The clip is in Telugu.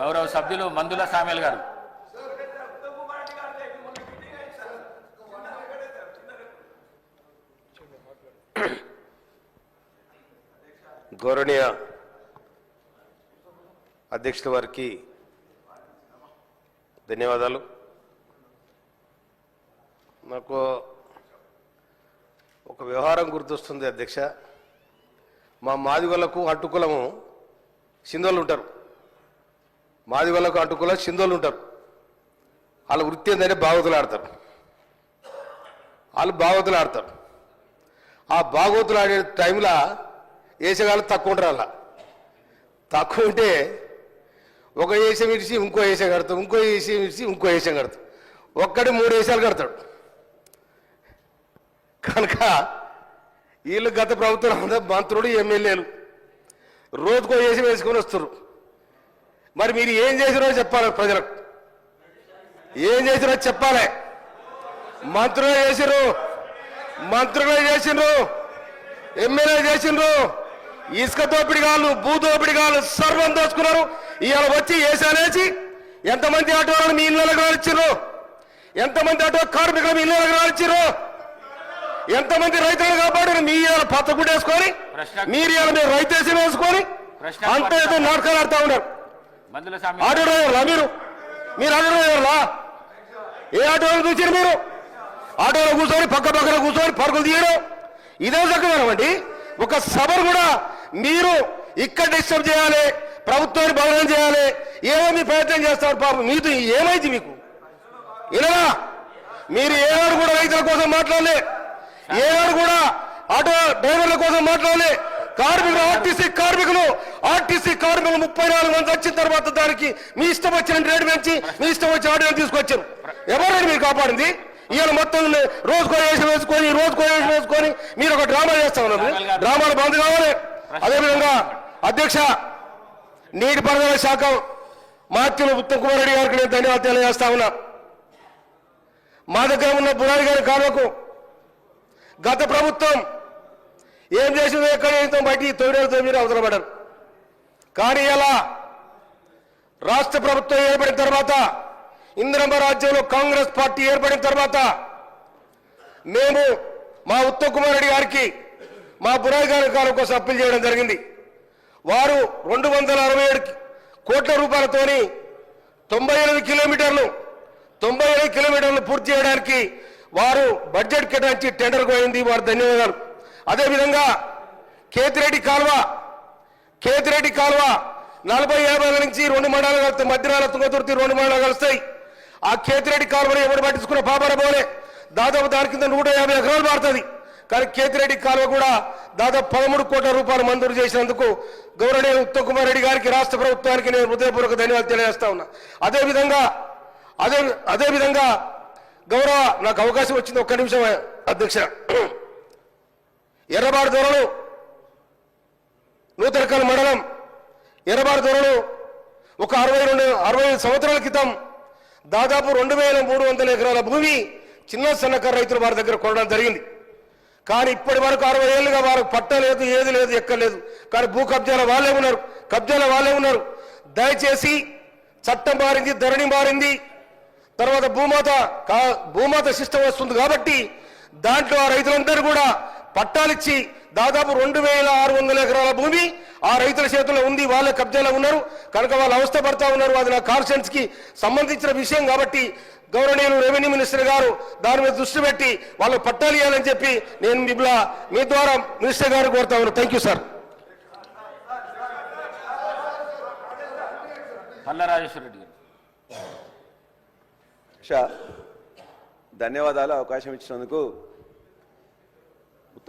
గౌరవ సభ్యులు మందుల సామ్యాల్ గారు. గౌరవనీయ అధ్యక్షుల వారికి ధన్యవాదాలు. నాకు ఒక వ్యవహారం గుర్తొస్తుంది అధ్యక్ష. మా మాదిగలకు అడ్డుకులము సింధోళ్ళు ఉంటారు. మాదిగలకు అడ్డుకుల సింధోళ్ళు ఉంటారు. వాళ్ళ వృత్తి ఏంటంటే బాగోతులు ఆడతారు. వాళ్ళు భాగవతులు ఆడతారు. ఆ భాగవతులు ఆడే టైంలో వేసేగాళ్ళు తక్కువ ఉంటారు అలా. తక్కువ ఉంటే ఒక వేసం ఇడిచి ఇంకో వేసం కడతాం ఇంకో వేసం ఇడిచి ఇంకో వేసం కడతాం ఒక్కడి మూడు వేసాలు కడతాడు. కనుక వీళ్ళు గత ప్రభుత్వం మంత్రుడు మంత్రులు ఎమ్మెల్యేలు. రోజుకో చేసి వేసుకొని వస్తారు మరి మీరు ఏం చేసిరో చెప్పాలి ప్రజలకు. ఏం చేసిరో చెప్పాలి. మంత్రులు చేసిరు మంత్రులు చేసిండ్రు ఎమ్మెల్యే చేసిండ్రు ఇసుక దోపిడి కాళ్ళు భూ దోపిడి కాళ్ళు సర్వం దోచుకున్నారు. ఇవాళ వచ్చి వేసానేసి ఎంతమంది ఆటోలను మీ ఇళ్ళకి రానిచ్చారు ఎంతమంది ఆటో కార్మికులు మీ ఇళ్ళకి రానిచ్చారు ఎంతమంది రైతులు కాపాడారు? మీ ఇవాళ పచ్చ వేసుకొని మీరు ఇవాళ మీరు రైతేసి వేసుకొని అంత ఏదో నాటకాలు ఆడుతూ ఉన్నారు. ఆటో డ్రైవర్లా మీరు? మీరు ఆటో డ్రైవర్లా ఏ ఆటోలో చూసారు మీరు? ఆటోలో కూర్చొని పక్క పక్కన కూర్చొని పరుగులు తీయడం. ఇదే చక్కదనం అండి. ఒక సభను కూడా మీరు ఇక్కడ డిస్టర్బ్ చేయాలి ప్రభుత్వాన్ని భవనం చేయాలి ఏమో మీ ప్రయత్నం చేస్తారు పాపం. మీతో ఏమైంది మీకు? ఇలా మీరు ఏనాడు కూడా రైతుల కోసం మాట్లాడలే. ఏనాడు కూడా ఆటో డ్రైవర్ల కోసం మాట్లాడాలి. కార్మికులు ఆర్టీసీ కార్మికులు ఆర్టీసీ కార్మికులు ముప్పై నాలుగు మంది వచ్చిన తర్వాత దానికి మీ ఇష్టం వచ్చిన రేటు పెంచి మీ ఇష్టం వచ్చిన ఆటో తీసుకొచ్చారు. ఎవరైనా మీరు కాపాడింది? ఇవాళ మొత్తం రోజు వేషం వేసుకొని రోజు వేషం వేసుకొని మీరు ఒక డ్రామా చేస్తా ఉన్నారు. డ్రామాలు బంద్ కావాలి. అదేవిధంగా అధ్యక్ష నీటిపారుదల శాఖ మాత్యులు ఉత్తమ్ కుమార్ రెడ్డి గారికి నేను ధన్యవాదాలు తెలియజేస్తా ఉన్నా. మా దగ్గర ఉన్న బురారి గారి కార్మికులు గత ప్రభుత్వం ఏం చేసిందో ఎక్కడ చేస్తాం బయటికి తొమ్మిది తొమ్మిది అవసరం పడరు కానీ ఇలా రాష్ట్ర ప్రభుత్వం ఏర్పడిన తర్వాత ఇందిరమ్మ రాజ్యంలో కాంగ్రెస్ పార్టీ ఏర్పడిన తర్వాత మేము మా ఉత్తమ్ కుమార్ రెడ్డి గారికి మా బురాయి గారి కాలం కోసం అప్పీల్ చేయడం జరిగింది. వారు రెండు వందల అరవై ఏడు కోట్ల రూపాయలతోని తొంభై ఎనిమిది కిలోమీటర్లు తొంభై ఐదు కిలోమీటర్లు పూర్తి చేయడానికి వారు బడ్జెట్ కేటాయించి టెండర్ పోయింది వారు ధన్యవాదాలు. అదేవిధంగా కేతిరెడ్డి కాల్వ కేతిరెడ్డి కాల్వ నలభై యాభై నుంచి రెండు మండలాలు కలుస్తాయి మధ్యనాల తుంగతుర్తి రెండు మండలాలు కలుస్తాయి. ఆ కేతిరెడ్డి కాలువను ఎవరు పట్టించుకున్న పాపర పోలే దాదాపు దాని కింద నూట యాభై ఎకరాలు మారుతుంది. కానీ కేతిరెడ్డి కాలువ కూడా దాదాపు పదమూడు కోట్ల రూపాయలు మంజూరు చేసినందుకు గౌరవనీయ ఉత్తమ్ కుమార్ రెడ్డి గారికి రాష్ట్ర ప్రభుత్వానికి నేను హృదయపూర్వక ధన్యవాదాలు తెలియజేస్తా ఉన్నా. అదేవిధంగా అదే అదేవిధంగా గౌరవ నాకు అవకాశం వచ్చింది ఒక్క నిమిషం అధ్యక్ష. ఎర్రబాడు దొరలు నూతనకల్ మండలం. ఎర్రబాడు దొరలు ఒక అరవై రెండు అరవై సంవత్సరాల క్రితం దాదాపు రెండు వేల మూడు వందల ఎకరాల భూమి చిన్న సన్నకారు రైతులు వారి దగ్గర కొనడం జరిగింది. కానీ ఇప్పటి వరకు అరవై ఏళ్ళుగా వారు పట్ట లేదు ఏది లేదు ఎక్కలేదు కానీ భూ కబ్జాల వాళ్ళే ఉన్నారు కబ్జాల వాళ్ళే ఉన్నారు. దయచేసి చట్టం మారింది ధరణి మారింది తర్వాత భూమాత కా- భూమాత సిస్టమ్ వస్తుంది కాబట్టి దాంట్లో ఆ రైతులందరూ కూడా పట్టాలిచ్చి దాదాపు రెండు వేల ఆరు వందల ఎకరాల భూమి ఆ రైతుల చేతుల్లో ఉంది వాళ్ళ కబ్జాలో ఉన్నారు. కనుక వాళ్ళు అవస్థ పడతా ఉన్నారు. అది నా కాన్స్టెన్స్ సంబంధించిన విషయం కాబట్టి గౌరవనీయులు రెవెన్యూ మినిస్టర్ గారు దాని మీద దృష్టి పెట్టి వాళ్ళు పట్టాలు ఇవ్వాలని చెప్పి నేను మిమ్మల్ని మీ ద్వారా మినిస్టర్ గారు కోరుతా ఉన్నాను. Thank you sir Palla Rajeshwara Reddy గారు. షా ధన్యవాదాలు అవకాశం ఇచ్చినందుకు.